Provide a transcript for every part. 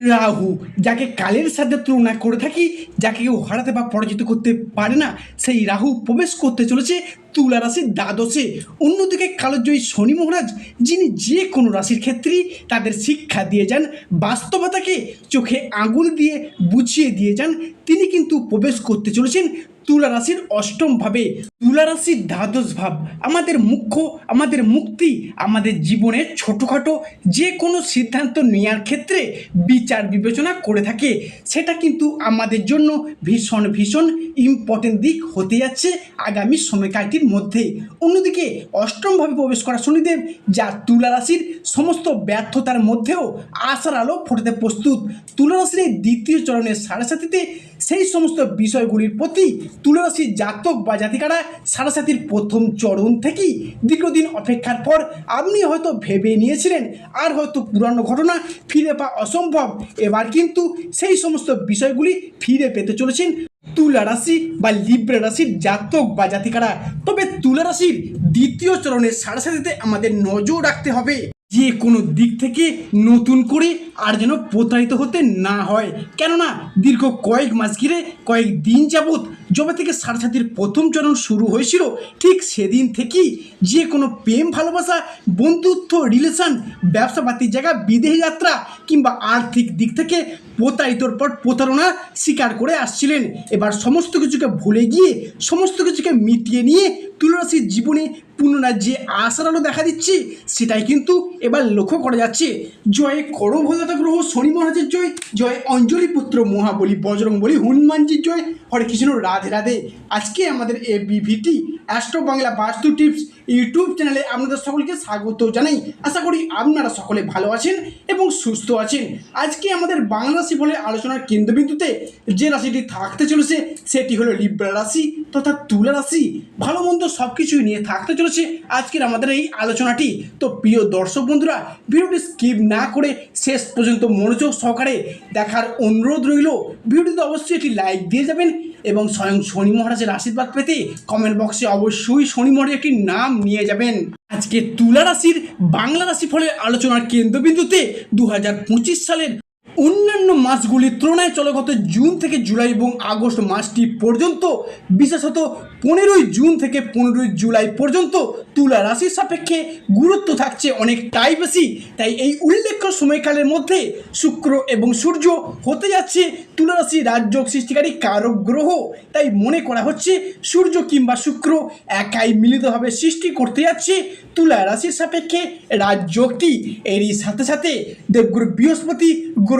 রাহু, যাকে কালের সাথে তুলনা করে থাকি, যাকে কেউ হারাতে বা পরাজিত করতে পারে না, সেই রাহু প্রবেশ করতে চলেছে তুলা রাশির দ্বাদশে। অন্যদিকে কালোজয়ী শনি মহারাজ, যিনি যে কোনো রাশির ক্ষেত্রেই তাদের শিক্ষা দিয়ে যান, বাস্তবতাকে চোখে আঙুল দিয়ে বুঝিয়ে দিয়ে যান, তিনি কিন্তু প্রবেশ করতে চলেছেন তুলা রাশির অষ্টম ভাবে তুলা রাশির দ্বাদশ ভাব। আমাদের মুখ্য, আমাদের মুক্তি, আমাদের জীবনের ছোটোখাটো যে কোনো সিদ্ধান্ত নেওয়ার ক্ষেত্রে বিচার বিবেচনা করে থাকে। সেটা কিন্তু আমাদের জন্য ভীষণ ভীষণ ইম্পর্টেন্ট দিক হতে যাচ্ছে আগামী সময়কালটির মধ্যে। অন্যদিকে অষ্টমভাবে প্রবেশ করা শনিদেব, যা তুলা রাশির সমস্ত ব্যর্থতার মধ্যেও আশার আলো ফোটাতে প্রস্তুত। তুলা রাশির দ্বিতীয় চরণের সাড়ে সেই সমস্ত বিষয়গুলির প্রতি তুলারাশির জাতক বা জাতিকারা সারাসাতির প্রথম চরণ থেকেই দীর্ঘদিন অপেক্ষার পর আপনি হয়তো ভেবে নিয়েছিলেন, আর হয়তো পুরানো ঘটনা ফিরে পাওয়া অসম্ভব। এবার কিন্তু সেই সমস্ত বিষয়গুলি ফিরে পেতে চলেছেন তুলা রাশি বা লিব্রা রাশির জাতক বা জাতিকারা। তবে তুলা রাশির দ্বিতীয় চরণের সারাসাতিতে আমাদের নজর রাখতে হবে। যে কোনো দিক থেকে নতুন করে আর যেন প্রতারিত হতে না হয়। কেননা দীর্ঘ কয়েক মাস ঘিরে কয়েক দিন যাবৎ যবে থেকে সারসাথীর প্রথম চরণ শুরু হয়েছিল, ঠিক সেদিন থেকেই যে কোনো প্রেম, ভালোবাসা, বন্ধুত্ব রিলেশন ব্যবসা পাতির জায়গা বিদেহী যাত্রা কিংবা আর্থিক দিক থেকে প্রতারিতর পর প্রতারণা স্বীকার করে আসছিলেন। এবার সমস্ত কিছুকে ভুলে গিয়ে, সমস্ত কিছুকে মিটিয়ে নিয়ে তুলরাশির জীবনে পুনরায় যে আশার আলো দেখা দিচ্ছে, সেটাই কিন্তু এবার লক্ষ্য করা যাচ্ছে। জয় করভদাতা গ্রহ শনি মহারাজের জয় জয় অঞ্জলি পুত্র মহাবলী বজরং বলি হনুমানজির জয়। হরে কৃষ্ণ, রাধে রাধে। আজকে আমাদের এ বিভিটি অ্যাস্ট্রো বাংলা বাস্তু টিপস ইউটিউব চ্যানেলে আপনাদের সকলকে স্বাগত জানাই। আশা করি আপনারা সকলে ভালো আছেন এবং সুস্থ আছেন। আজকে আমাদের বাংলা রাশি বলে আলোচনার কেন্দ্রবিন্দুতে যে রাশিটি থাকতে চলেছে, সেটি হলো লিব্রা রাশি তথা তুলা রাশি। ভালো মন্দ সব কিছুই নিয়ে থাকতে চলেছে আজকের আমাদের এই আলোচনাটি। তো প্রিয় দর্শক বন্ধুরা, ভিডিওটি স্কিপ না করে শেষ পর্যন্ত মনোযোগ সহকারে দেখার অনুরোধ রইল। ভিডিওটিতে অবশ্যই একটি লাইক দিয়ে যাবেন এবং স্বয়ং শনি মহারাজের আশীর্বাদ পেতে কমেন্ট বক্সে অবশ্যই শনি মহারাজের একটি নাম নিয়ে যাবেন। আজকে তুলা রাশির বাংলা রাশি ফলের আলোচনার কেন্দ্রবিন্দুতে দু হাজার পঁচিশ সালের অন্যান্য মাসগুলির তুলনায় চলে গত জুন থেকে জুলাই এবং আগস্ট মাসটি পর্যন্ত, বিশেষত পনেরোই জুন থেকে পনেরোই জুলাই পর্যন্ত তুলা রাশির সাপেক্ষে গুরুত্ব থাকছে অনেকটাই বেশি। তাই এই উল্লেখ্য সময়কালের মধ্যে শুক্র এবং সূর্য হতে যাচ্ছে তুলা রাশি রাজ্য সৃষ্টিকারী কারক গ্রহ। তাই মনে করা হচ্ছে সূর্য কিংবা শুক্র একাই মিলিতভাবে সৃষ্টি করতে যাচ্ছে তুলা রাশির সাপেক্ষে রাজযোগটি এরই সাথে সাথে দেবগুরু বৃহস্পতি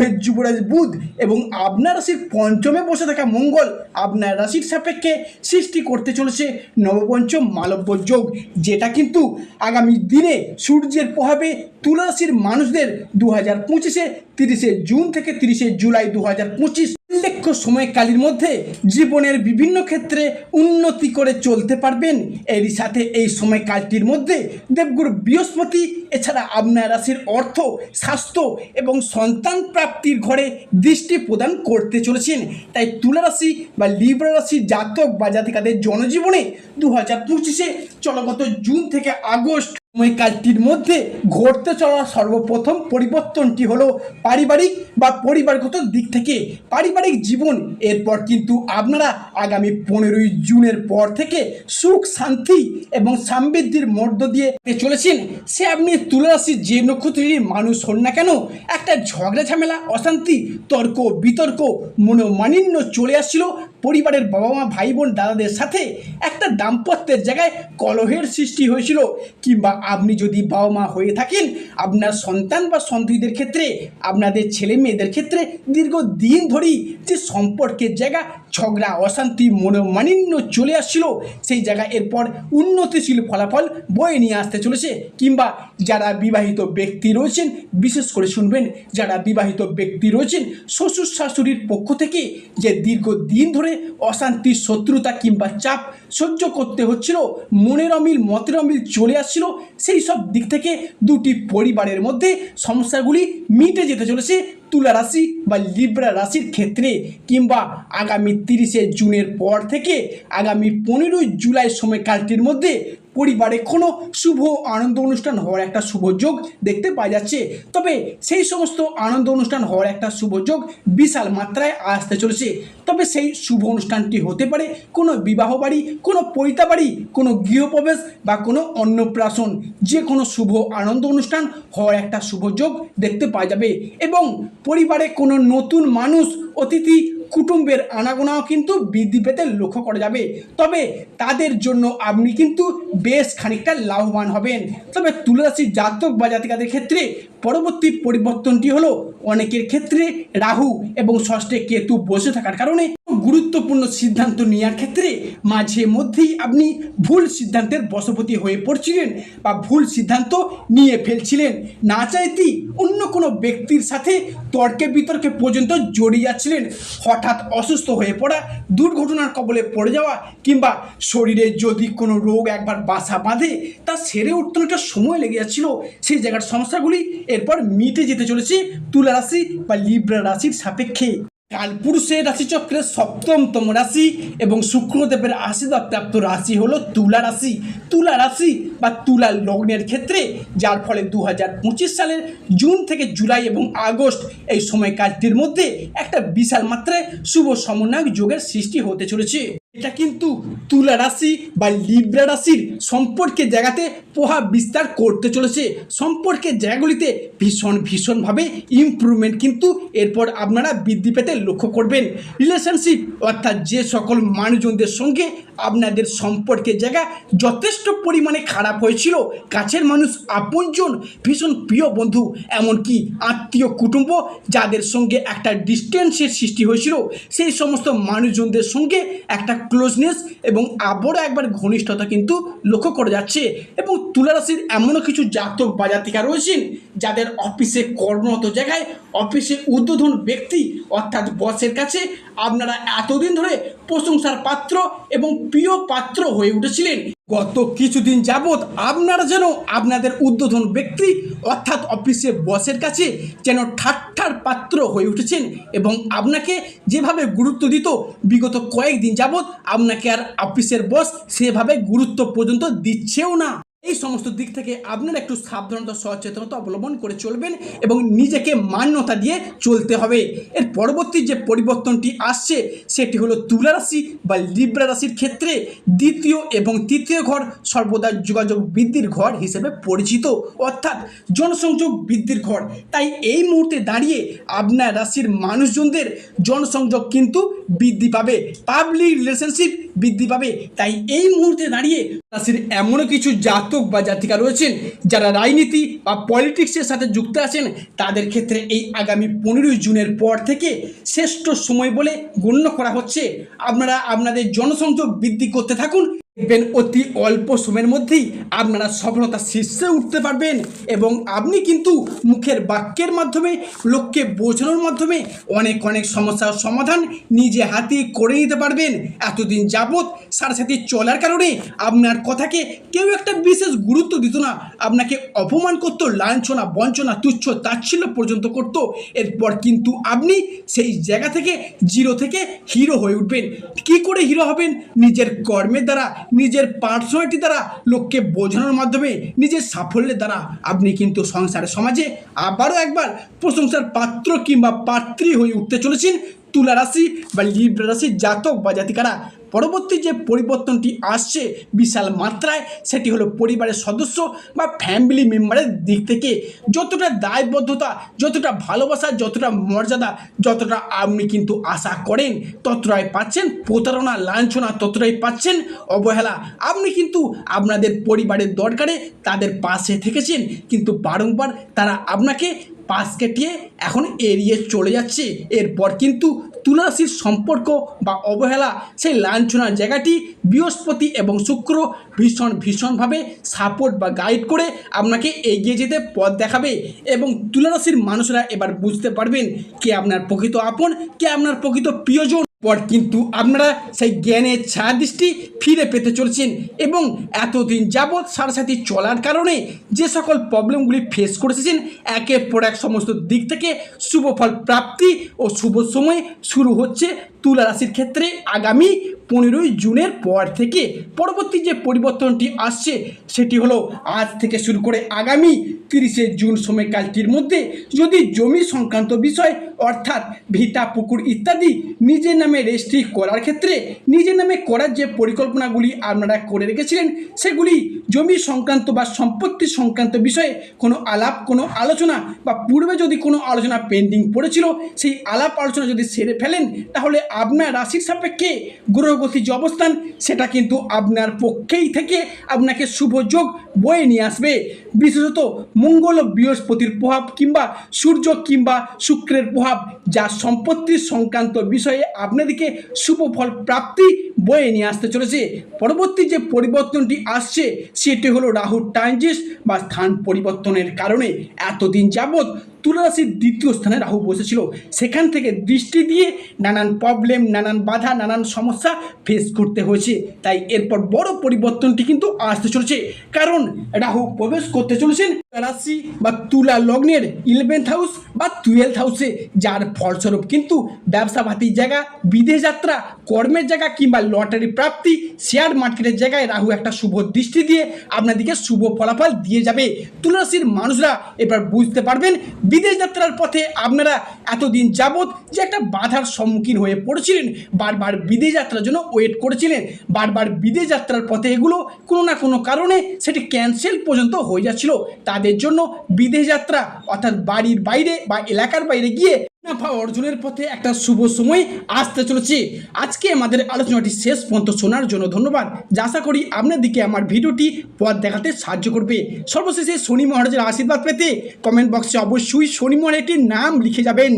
গ্রহের যুবরাজ বুধ এবং আপনার রাশির পঞ্চমে বসে থাকা মঙ্গল আপনার রাশির সাপেক্ষে সৃষ্টি করতে চলেছে নবপঞ্চম মালব্য যোগ, যেটা কিন্তু আগামী দিনে সূর্যের প্রভাবে তুলা রাশির মানুষদের দু হাজার পঁচিশে তিরিশে জুন থেকে তিরিশে জুলাই দু হাজার পঁচিশ উল্লেখ্য সময়কালীর মধ্যে জীবনের বিভিন্ন ক্ষেত্রে উন্নতি করে চলতে পারবেন। এরই সাথে এই সময়কালটির মধ্যে দেবগুরু বৃহস্পতি, এছাড়া আপনার রাশির অর্থ, স্বাস্থ্য এবং সন্তান প্রাপ্তির ঘরে দৃষ্টি প্রদান করতে চলেছেন। তাই তুলা রাশি বা লিব্রা রাশির জাতক বা জাতিকাদের জনজীবনে দু হাজার পঁচিশে চলগত জুন থেকে আগস্ট সময়কালটির মধ্যে ঘটতে চলা সর্বপ্রথম পরিবর্তনটি হলো পারিবারিক বা পরিবারগত দিক থেকে। পারিবারিক জীবন, এরপর কিন্তু আপনারা আগামী পনেরোই জুনের পর থেকে সুখ, শান্তি এবং সমৃদ্ধির মধ্য দিয়ে চলেছেন। সে আপনি তুলারাশির যে নক্ষত্রেরই মানুষ হন না কেন, একটা ঝগড়া, ঝামেলা, অশান্তি, তর্ক, বিতর্ক, মনোমালিন্য চলে আসছিল। পরিবারের বাবা মা ভাই বোন দাদাদের সাথে একটা দাম্পত্যের জায়গায় কলহের সৃষ্টি হয়েছিল। কিংবা আপনি যদি বাবা মা হয়ে থাকেন, আপনার সন্তান বা সন্তানদের ক্ষেত্রে, আপনাদের ছেলে মেয়েদের ক্ষেত্রে দীর্ঘদিন ধরেই যে সম্পর্কের জায়গা, ঝগড়া, অশান্তি, মনোমালিন্য চলে আসছিল, সেই জায়গায় এরপর উন্নতিশীল ফলাফল বয়ে নিয়ে আসতে চলেছে। কিংবা যারা বিবাহিত ব্যক্তি রয়েছেন, বিশেষ করে শুনবেন, যারা বিবাহিত ব্যক্তি রয়েছেন, শ্বশুর শাশুড়ির পক্ষ থেকে যে দীর্ঘদিন ধরে অশান্তি শত্রুতা কিংবা চাপ সহ্য করতে হচ্ছিল, মনের অমিল, মতের অমিল চলে আসছিল। সেই সব দিক থেকে দুটি পরিবারের মধ্যে সমস্যাগুলি মিটে যেতে চলেছে তুলা রাশি বা লিব্রা রাশির ক্ষেত্রে কিংবা আগামী তিরিশে জুনের পর থেকে আগামী পনেরোই জুলাই সময়কালটির মধ্যে পরিবারে কোনো শুভ আনন্দ অনুষ্ঠান হওয়ার একটা শুভ যোগ দেখতে পাওয়া যাচ্ছে। তবে সেই সমস্ত আনন্দ অনুষ্ঠান হওয়ার একটা শুভ যোগ বিশাল মাত্রায় আসতে চলেছে। তবে সেই শুভ অনুষ্ঠানটি হতে পারে কোনো বিবাহ বাড়ি, কোনো পৈতা বাড়ি, কোনো গৃহপ্রবেশ বা কোনো অন্নপ্রাশন। যে কোনো শুভ আনন্দ অনুষ্ঠান হওয়ার একটা শুভ যোগ দেখতে পাওয়া যাবে এবং পরিবারে কোনো নতুন মানুষ, অতিথি কুটুম্বের আনাগোনাও কিন্তু বৃদ্ধি পেতে লক্ষ্য করা যাবে। তবে তাদের জন্য আপনি কিন্তু বেশ খানিকটা লাভবান হবেন। তবে তুলসী জাতক বা জাতিকাদের ক্ষেত্রে পরবর্তী পরিবর্তনটি হলো অনেকের ক্ষেত্রে রাহু এবং ষষ্ঠে কেতু বসে থাকার কারণে গুরুত্বপূর্ণ সিদ্ধান্ত নেওয়ার ক্ষেত্রে মাঝে মধ্যেই আপনি ভুল সিদ্ধান্তের বশবর্তী হয়ে পড়ছিলেন বা ভুল সিদ্ধান্ত নিয়ে ফেলছিলেন। না চাইতেই অন্য কোনো ব্যক্তির সাথে তর্কে বিতর্কে পর্যন্ত জড়িয়ে যাচ্ছিলেন। হঠাৎ অসুস্থ হয়ে পড়া, দুর্ঘটনার কবলে পড়ে যাওয়া কিংবা শরীরে যদি কোনো রোগ একবার বাসা বাঁধে, তা সেরে উঠতে অনেকটা সময় লেগে যাচ্ছিল। সেই জায়গার সমস্যাগুলি এরপর মিটে যেতে চলেছে তুলা রাশি বা লিব্রা রাশির সাপেক্ষে। কালপুরুষের রাশিচক্রের সপ্তমতম রাশি এবং শুক্রদেবের আশীর্বাদ প্রাপ্ত রাশি হলো তুলা রাশি। তুলা রাশি বা তুলা লগ্নের ক্ষেত্রে, যার ফলে দু হাজার পঁচিশ সালের জুন থেকে জুলাই এবং আগস্ট এই সময়কালটির মধ্যে একটা বিশাল মাত্রায় শুভ সমন্বয়ক যোগের সৃষ্টি হতে চলেছে। এটা কিন্তু তুলা রাশি বা লিব্রা রাশির সম্পর্কের জায়গাতে প্রভাব বিস্তার করতে চলেছে। সম্পর্কের জায়গাগুলিতে ভীষণ ভীষণভাবে ইমপ্রুভমেন্ট কিন্তু এরপর আপনারা বৃদ্ধি পেতে লক্ষ্য করবেন। রিলেশনশিপ অর্থাৎ যে সকল মানুষজনদের সঙ্গে আপনাদের সম্পর্কের জায়গা যথেষ্ট পরিমাণে খারাপ হয়েছিল। কাছের মানুষ, আপনজন, ভীষণ প্রিয় বন্ধু, এমনকি আত্মীয় কুটুম্ব যাদের সঙ্গে একটা ডিস্টেন্সের সৃষ্টি হয়েছিল। সেই সমস্ত মানুষজনদের সঙ্গে একটা ক্লোজনেস এবং আবারও একবার ঘনিষ্ঠতা কিন্তু লক্ষ্য করা যাচ্ছে। এবং তুলারাশির এমনও কিছু জাতক বা জাতিকা রয়েছেন যাদের অফিসে কর্মরত জায়গায় অফিসে উদ্বোধন ব্যক্তি অর্থাৎ বসের কাছে আপনারা এতদিন ধরে প্রশংসার পাত্র এবং প্রিয় পাত্র হয়ে উঠেছিলেন। গত কিছুদিন যাবৎ আপনারা যেন আপনাদের উদ্বোধন ব্যক্তি অর্থাৎ অফিসে বসের কাছে যেন ঠাট্টার পাত্র হয়ে উঠেছেন এবং আপনাকে যেভাবে গুরুত্ব দিত, বিগত কয়েকদিন যাবৎ আপনাকে আর অফিসের বস সেভাবে গুরুত্ব পর্যন্ত দিচ্ছেও না। এই সমস্ত দিক থেকে আপনারা একটু সাবধানতা, সচেতনতা অবলম্বন করে চলবেন এবং নিজেকে মান্যতা দিয়ে চলতে হবে। এর পরবর্তী যে পরিবর্তনটি আসছে, সেটি হলো তুলা রাশি বা লিব্রা রাশির ক্ষেত্রে দ্বিতীয় এবং তৃতীয় ঘর সর্বদা যোগাযোগ বৃদ্ধির ঘর হিসেবে পরিচিত। অর্থাৎ জনসংযোগ বৃদ্ধির ঘর। তাই এই মুহূর্তে দাঁড়িয়ে আপনার রাশির মানুষজনদের জনসংযোগ কিন্তু বৃদ্ধি পাবে। পাবলিক রিলেশনশিপ বৃদ্ধি পাবে। তাই এই মুহূর্তে দাঁড়িয়ে রাশির এমনও কিছু জাতক বা জাতিকা রয়েছেন যারা রাজনীতি বা পলিটিক্সের সাথে যুক্ত আছেন। তাদের ক্ষেত্রে এই আগামী পনেরোই জুনের পর থেকে শ্রেষ্ঠ সময় বলে গণ্য করা হচ্ছে। আপনারা আপনাদের জনসংযোগ বৃদ্ধি করতে থাকুন। দেখবেন অতি অল্প সময়ের মধ্যেই আপনারা সফলতা শীর্ষে উঠতে পারবেন এবং আপনি কিন্তু মুখের বাক্যের মাধ্যমে, লোককে বোঝানোর মাধ্যমে অনেক অনেক সমস্যার সমাধান নিজে হাতে করে নিতে পারবেন। এতদিন যাবৎ সাথে সাথে চলার কারণে আপনার কথাকে কেউ একটা বিশেষ গুরুত্ব দিত না। আপনাকে অপমান করতো, লাঞ্ছনা, বঞ্চনা, তুচ্ছ তাচ্ছিল্য পর্যন্ত করত। এরপর কিন্তু আপনি সেই জায়গা থেকে, জিরো থেকে হিরো হয়ে উঠবেন। কি করে হিরো হবেন? নিজের কর্মের দ্বারা নিজের পার্সোনালিটি দ্বারা লোককে বোঝানোর মাধ্যমে নিজের সাফল্যের দ্বারা আপনি কিন্তু সংসারে সমাজে আবারও একবার প্রশংসার পাত্র কিংবা পাত্রী হয়ে উঠতে চলেছেন। তুলা রাশি বা লিব্রা রাশির জাতক বা জাতিকারা, পরবর্তী যে পরিবর্তনটি আসছে বিশাল মাত্রায়, সেটি হলো পরিবারের সদস্য বা ফ্যামিলি মেম্বারের দিক থেকে যতটা দায়বদ্ধতা, যতটা ভালোবাসা, যতটা মর্যাদা, যতটা আপনি কিন্তু আশা করেন, ততটাই পাচ্ছেন প্রতারণা, লাঞ্ছনা, ততটাই পাচ্ছেন অবহেলা। আপনি কিন্তু আপনাদের পরিবারের দরকারে তাদের পাশে থেকেছেন, কিন্তু বারংবার তারা আপনাকে পাশ কেটিয়ে এখন এড়িয়ে চলে যাচ্ছে। এরপর কিন্তু তুলাসির সম্পর্ক বা অবহেলা সেই লাঞ্ছনার জায়গাটি বৃহস্পতি এবং শুক্র ভীষণ ভীষণভাবে সাপোর্ট বা গাইড করে আপনাকে এগিয়ে যেতে পথ দেখাবে এবং তুলারাশির মানুষরা এবার বুঝতে পারবেন কে আপনার প্রকৃত আপন, কে আপনার প্রকৃত প্রিয়জন। পর কিন্তু আপনারা সেই জ্ঞানের ছায়া দৃষ্টি ফিরে পেতে চলেছেন এবং এতদিন যাবৎ সারাসাথী চলার কারণে যে সকল প্রবলেমগুলি ফেস করেছেন একের পর এক সমস্ত দিক থেকে শুভ ফল প্রাপ্তি ও শুভ সময় শুরু হচ্ছে তুলা রাশির ক্ষেত্রে আগামী পনেরোই জুনের পর থেকে। পরবর্তী যে পরিবর্তনটি আসছে, সেটি হলো আজ থেকে শুরু করে আগামী তিরিশে জুন সময়কালটির মধ্যে যদি জমি সংক্রান্ত বিষয় অর্থাৎ ভিটা, পুকুর ইত্যাদি নিজের নামে রেজিস্ট্রি করার ক্ষেত্রে নিজের নামে করার যে পরিকল্পনাগুলি আপনারা করে রেখেছিলেন, সেগুলি জমি সংক্রান্ত বা সম্পত্তি সংক্রান্ত বিষয়ে কোনো আলাপ, কোনো আলোচনা বা পূর্বে যদি কোনো আলোচনা পেন্ডিং পড়েছিল, সেই আলাপ আলোচনা যদি সেরে ফেলেন, তাহলে আপনার রাশির সাপেক্ষে গ্রহগতি যে অবস্থান, সেটা কিন্তু আপনার পক্ষেই থেকে আপনাকে শুভ যোগ বয়ে নিয়ে আসবে। বিশেষত মঙ্গল বৃহস্পতির প্রভাব কিংবা সূর্য কিংবা শুক্রের প্রভাব, যা সম্পত্তি সংক্রান্ত বিষয়ে আপনাদেরকে শুভফল প্রাপ্তি বয়ে নিয়ে আসতে চলেছে। পরবর্তী যে পরিবর্তনটি আসছে, সেটি হলো রাহুর ট্রানজিস বা স্থান পরিবর্তনের কারণে। এতদিন যাবৎ তুলা রাশির দ্বিতীয় স্থানে রাহু বসেছিল। সেখান থেকে দৃষ্টি দিয়ে নানান প্রবলেম নানান বাধা, নানান সমস্যা ফেস করতে হয়েছে। তাই এরপর বড় পরিবর্তনটি কিন্তু আসতে চলেছে। কারণ রাহু প্রবেশ করতে চলেছেন রাশি বা তুলা লগ্নের ইলেভেন্থ হাউস বা টুয়েলথ হাউসে যার ফলস্বরূপ কিন্তু ব্যবসা ভাতির জায়গা, বিদেশ যাত্রা, কর্মের জায়গা কিংবা লটারি প্রাপ্তি শেয়ার মার্কেটের জায়গায় রাহু একটা শুভ দৃষ্টি দিয়ে আপনাদেরকে শুভ ফলাফল দিয়ে যাবে। তুলারাশির মানুষরা এবার বুঝতে পারবেন বিদেশ যাত্রার পথে আপনারা এতদিন যাবৎ যে একটা বাধার সম্মুখীন হয়ে পড়েছিলেন, বারবার বিদেশ যাত্রার জন্য ওয়েট করেছিলেন, বারবার বিদেশ যাত্রার পথে এগুলো কোনো না কোনো কারণে সেটি ক্যান্সেল পর্যন্ত হয়ে যাচ্ছিল। তাদের জন্য বিদেশ যাত্রা অর্থাৎ বাড়ির বাইরে বা এলাকার বাইরে গিয়ে মুনাফা অর্জনের পথে একটা শুভ সময় আসতে চলেছে। আজকে আমাদের আলোচনাটি শেষ পর্যন্ত শোনার জন্য ধন্যবাদ। যা আশা করি আপনাদেরকে আমার ভিডিওটি পথ দেখাতে সাহায্য করবে। সর্বশেষে শনি মহারাজের আশীর্বাদ পেতে কমেন্ট বক্সে অবশ্যই শনি মহারাজ নাম লিখে যাবেন।